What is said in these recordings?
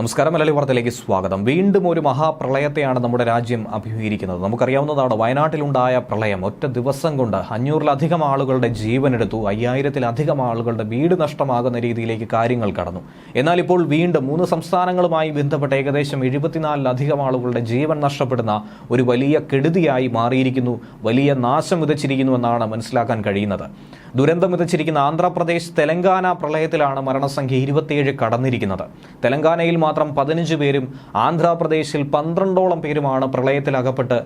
നമസ്കാരം. മലയാളി വാർത്തയിലേക്ക് സ്വാഗതം. വീണ്ടും ഒരു മഹാപ്രളയത്തെയാണ് നമ്മുടെ രാജ്യം അഭിമുഖീകരിക്കുന്നത്. നമുക്കറിയാവുന്നതാണ് വയനാട്ടിലുണ്ടായ പ്രളയം. ഒറ്റ ദിവസം കൊണ്ട് അഞ്ഞൂറിലധികം ആളുകളുടെ ജീവനെടുത്തു. അയ്യായിരത്തിലധികം ആളുകളുടെ വീട് നഷ്ടമാകുന്ന രീതിയിലേക്ക് കാര്യങ്ങൾ കടന്നു. എന്നാൽ ഇപ്പോൾ വീണ്ടും മൂന്ന് സംസ്ഥാനങ്ങളുമായി ബന്ധപ്പെട്ട് ഏകദേശം എഴുപത്തിനാലിലധികം ആളുകളുടെ ജീവൻ നഷ്ടപ്പെടുന്ന ഒരു വലിയ കെടുതിയായി മാറിയിരിക്കുന്നു. വലിയ നാശം വിതച്ചിരിക്കുന്നു എന്നാണ് മനസ്സിലാക്കാൻ കഴിയുന്നത്. ദുരന്തം വിതച്ചിരിക്കുന്ന ആന്ധ്രാപ്രദേശ് തെലങ്കാന പ്രളയത്തിലാണ് മരണസംഖ്യ ഇരുപത്തിയേഴ് കടന്നിരിക്കുന്നത്. തെലങ്കാനയിൽ മാത്രം പതിനഞ്ച് പേരും ആന്ധ്രാപ്രദേശിൽ പന്ത്രണ്ടോളം പേരുമാണ് പ്രളയത്തിൽ അകപ്പെട്ട്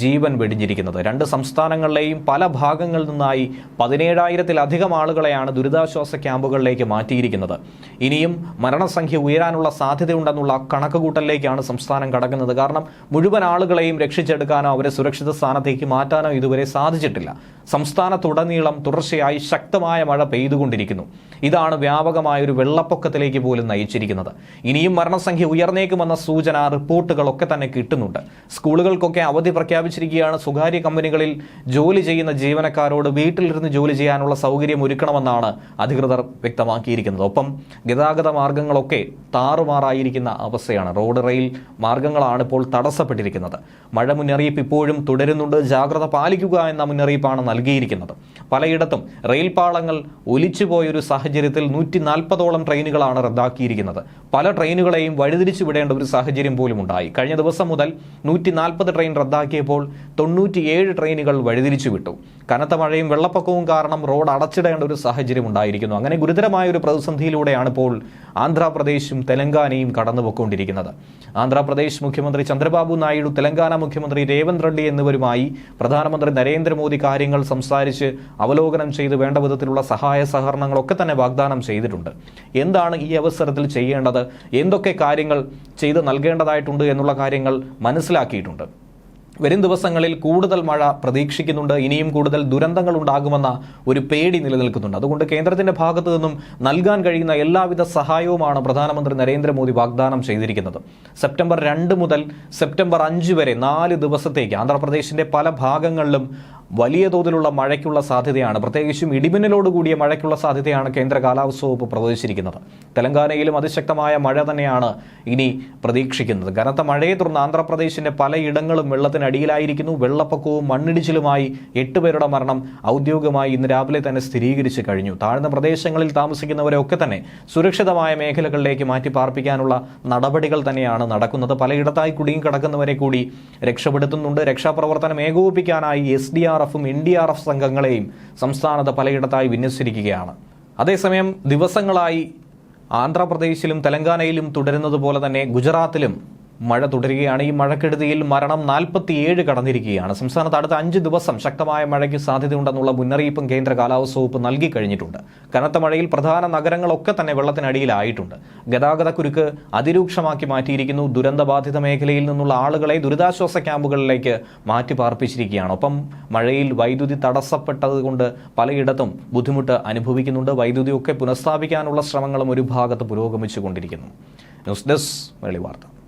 ജീവൻ വെടിഞ്ഞിരിക്കുന്നത്. രണ്ട് സംസ്ഥാനങ്ങളിലെയും പല ഭാഗങ്ങളിൽ നിന്നായി പതിനേഴായിരത്തിലധികം ആളുകളെയാണ് ദുരിതാശ്വാസ ക്യാമ്പുകളിലേക്ക് മാറ്റിയിരിക്കുന്നത്. ഇനിയും മരണസംഖ്യ ഉയരാനുള്ള സാധ്യതയുണ്ടെന്നുള്ള കണക്കുകൂട്ടലിലേക്കാണ് സംസ്ഥാനം കടക്കുന്നത്. കാരണം മുഴുവൻ ആളുകളെയും രക്ഷിച്ചെടുക്കാനോ അവരെ സുരക്ഷിത സ്ഥാനത്തേക്ക് മാറ്റാനോ ഇതുവരെ സാധിച്ചിട്ടില്ല. സംസ്ഥാനത്തുടനീളം തുടർച്ചയായി ശക്തമായ മഴ പെയ്തുകൊണ്ടിരിക്കുന്നു. ഇതാണ് വ്യാപകമായ ഒരു വെള്ളപ്പൊക്കത്തിലേക്ക് പോലും നയിച്ചിരിക്കുന്നത്. ഇനിയും മരണസംഖ്യ ഉയർന്നേക്കുമെന്ന സൂചന റിപ്പോർട്ടുകളൊക്കെ തന്നെ കിട്ടുന്നുണ്ട്. സ്കൂളുകൾക്കൊക്കെ അവധി പ്രഖ്യാപിച്ചിരിക്കുകയാണ്. സ്വകാര്യ കമ്പനികളിൽ ജോലി ചെയ്യുന്ന ജീവനക്കാരോട് വീട്ടിലിരുന്ന് ജോലി ചെയ്യാനുള്ള സൗകര്യം ഒരുക്കണമെന്നാണ് അധികൃതർ വ്യക്തമാക്കിയിരിക്കുന്നത്. ഒപ്പം ഗതാഗത മാർഗങ്ങളൊക്കെ താറുമാറായിരിക്കുന്ന അവസ്ഥയാണ്. റോഡ് റെയിൽ മാർഗങ്ങളാണ് ഇപ്പോൾ തടസ്സപ്പെട്ടിരിക്കുന്നത്. മഴ മുന്നറിയിപ്പ് ഇപ്പോഴും തുടരുന്നുണ്ട്. ജാഗ്രത പാലിക്കുക എന്ന മുന്നറിയിപ്പാണ് നൽകിയിരിക്കുന്നത്. പലയിടത്തും റെയിൽപാളങ്ങൾ ഒലിച്ചുപോയൊരു സാഹചര്യത്തിൽ നൂറ്റി നാൽപ്പതോളം ട്രെയിനുകളാണ് റദ്ദാക്കിയിരിക്കുന്നത്. പല ട്രെയിനുകളെയും വഴിതിരിച്ചു വിടേണ്ട ഒരു സാഹചര്യം പോലും ഉണ്ടായി. കഴിഞ്ഞ ദിവസം മുതൽ നൂറ്റി നാൽപ്പത് ട്രെയിൻ റദ്ദാക്കിയപ്പോൾ തൊണ്ണൂറ്റിയേഴ് ട്രെയിനുകൾ വഴിതിരിച്ചു വിട്ടു. കനത്ത മഴയും വെള്ളപ്പൊക്കവും കാരണം റോഡ് അടച്ചിടേണ്ട ഒരു സാഹചര്യം ഉണ്ടായിരിക്കുന്നു. അങ്ങനെ ഗുരുതരമായ ഒരു പ്രതിസന്ധിയിലൂടെയാണ് ഇപ്പോൾ ആന്ധ്രാപ്രദേശും തെലങ്കാനയും കടന്നുപോയിക്കൊണ്ടിരിക്കുന്നത്. ആന്ധ്രാപ്രദേശ് മുഖ്യമന്ത്രി ചന്ദ്രബാബു നായിഡു തെലങ്കാന മുഖ്യമന്ത്രി രേവന്ത് റെഡ്ഡി എന്നിവരുമായി പ്രധാനമന്ത്രി നരേന്ദ്രമോദി കാര്യങ്ങൾ സംസാരിച്ച് അവലോകനം ചെയ്ത് വേണ്ട വിധത്തിലുള്ള സഹായ സഹകരണങ്ങളൊക്കെ തന്നെ വാഗ്ദാനം ചെയ്തിട്ടുണ്ട്. എന്താണ് ഈ അവസരത്തിൽ ചെയ്യേണ്ടത്? എന്തൊക്കെ കാര്യങ്ങൾ ചെയ്ത് നൽകേണ്ടതായിട്ടുണ്ട് എന്നുള്ള കാര്യങ്ങൾ മനസ്സിലാക്കിയിട്ടുണ്ട്. വരും ദിവസങ്ങളിൽ കൂടുതൽ മഴ പ്രതീക്ഷിക്കുന്നുണ്ട്. ഇനിയും കൂടുതൽ ദുരന്തങ്ങൾ ഉണ്ടാകുമെന്ന ഒരു പേടി നിലനിൽക്കുന്നുണ്ട്. അതുകൊണ്ട് കേന്ദ്രത്തിന്റെ ഭാഗത്തു നിന്നും നൽകാൻ കഴിയുന്ന എല്ലാവിധ സഹായവുമാണ് പ്രധാനമന്ത്രി നരേന്ദ്രമോദി വാഗ്ദാനം ചെയ്തിരിക്കുന്നത്. സെപ്റ്റംബർ രണ്ട് മുതൽ സെപ്റ്റംബർ അഞ്ച് വരെ നാല് ദിവസത്തേക്ക് ആന്ധ്രാപ്രദേശിന്റെ പല ഭാഗങ്ങളിലും വലിയ തോതിലുള്ള മഴയ്ക്കുള്ള സാധ്യതയാണ്. പ്രത്യേകിച്ചും ഇടിമിന്നലോട് കൂടിയ മഴയ്ക്കുള്ള സാധ്യതയാണ് കേന്ദ്ര കാലാവസ്ഥ വകുപ്പ് പ്രവചിച്ചിരിക്കുന്നത്. തെലങ്കാനയിലും അതിശക്തമായ മഴ തന്നെയാണ് ഇനി പ്രതീക്ഷിക്കുന്നത്. കനത്ത മഴയെ തുടർന്ന് ആന്ധ്രാപ്രദേശിന്റെ പലയിടങ്ങളും വെള്ളത്തിനടിയിലായിരിക്കുന്നു. വെള്ളപ്പൊക്കവും മണ്ണിടിച്ചിലുമായി എട്ട് പേരുടെ മരണം ഔദ്യോഗികമായി ഇന്ന് രാവിലെ തന്നെ സ്ഥിരീകരിച്ചു കഴിഞ്ഞു. താഴ്ന്ന പ്രദേശങ്ങളിൽ താമസിക്കുന്നവരെയൊക്കെ തന്നെ സുരക്ഷിതമായ മേഖലകളിലേക്ക് മാറ്റി പാർപ്പിക്കാനുള്ള നടപടികൾ തന്നെയാണ് നടക്കുന്നത്. പലയിടത്തായി കുടുങ്ങിക്കിടക്കുന്നവരെ കൂടി രക്ഷപ്പെടുത്തുന്നുണ്ട്. രക്ഷാപ്രവർത്തനം ഏകോപിപ്പിക്കാനായി എസ് ഡി ആർ എഫും എൻ ഡി ആർ എഫ് സംഘങ്ങളെയും സംസ്ഥാനത്ത് പലയിടത്തായി വിന്യസിച്ചിരിക്കുകയാണ്. അതേസമയം ദിവസങ്ങളായി ആന്ധ്രാപ്രദേശിലും തെലങ്കാനയിലും തുടരുന്നത് പോലെ തന്നെ ഗുജറാത്തിലും മഴ തുടരുകയാണ്. ഈ മഴക്കെടുതിയിൽ മരണം നാൽപ്പത്തിയേഴ് കടന്നിരിക്കുകയാണ്. സംസ്ഥാനത്ത് അടുത്ത അഞ്ച് ദിവസം ശക്തമായ മഴയ്ക്ക് സാധ്യതയുണ്ടെന്നുള്ള മുന്നറിയിപ്പും കേന്ദ്ര കാലാവസ്ഥ വകുപ്പ് നൽകി കഴിഞ്ഞിട്ടുണ്ട്. കനത്ത മഴയിൽ പ്രധാന നഗരങ്ങളൊക്കെ തന്നെ വെള്ളത്തിനടിയിലായിട്ടുണ്ട്. ഗതാഗതക്കുരുക്ക് അതിരൂക്ഷമാക്കി മാറ്റിയിരിക്കുന്നു. ദുരന്തബാധിത മേഖലയിൽ നിന്നുള്ള ആളുകളെ ദുരിതാശ്വാസ ക്യാമ്പുകളിലേക്ക് മാറ്റി പാർപ്പിച്ചിരിക്കുകയാണ് ഒപ്പം മഴയിൽ വൈദ്യുതി തടസ്സപ്പെട്ടതുകൊണ്ട് പലയിടത്തും ബുദ്ധിമുട്ട് അനുഭവിക്കുന്നുണ്ട്. വൈദ്യുതിയൊക്കെ പുനഃസ്ഥാപിക്കാനുള്ള ശ്രമങ്ങളും ഒരു ഭാഗത്ത് പുരോഗമിച്ചുകൊണ്ടിരിക്കുന്നു. ന്യൂസ് ഡെസ്ക് വെളി വാർത്ത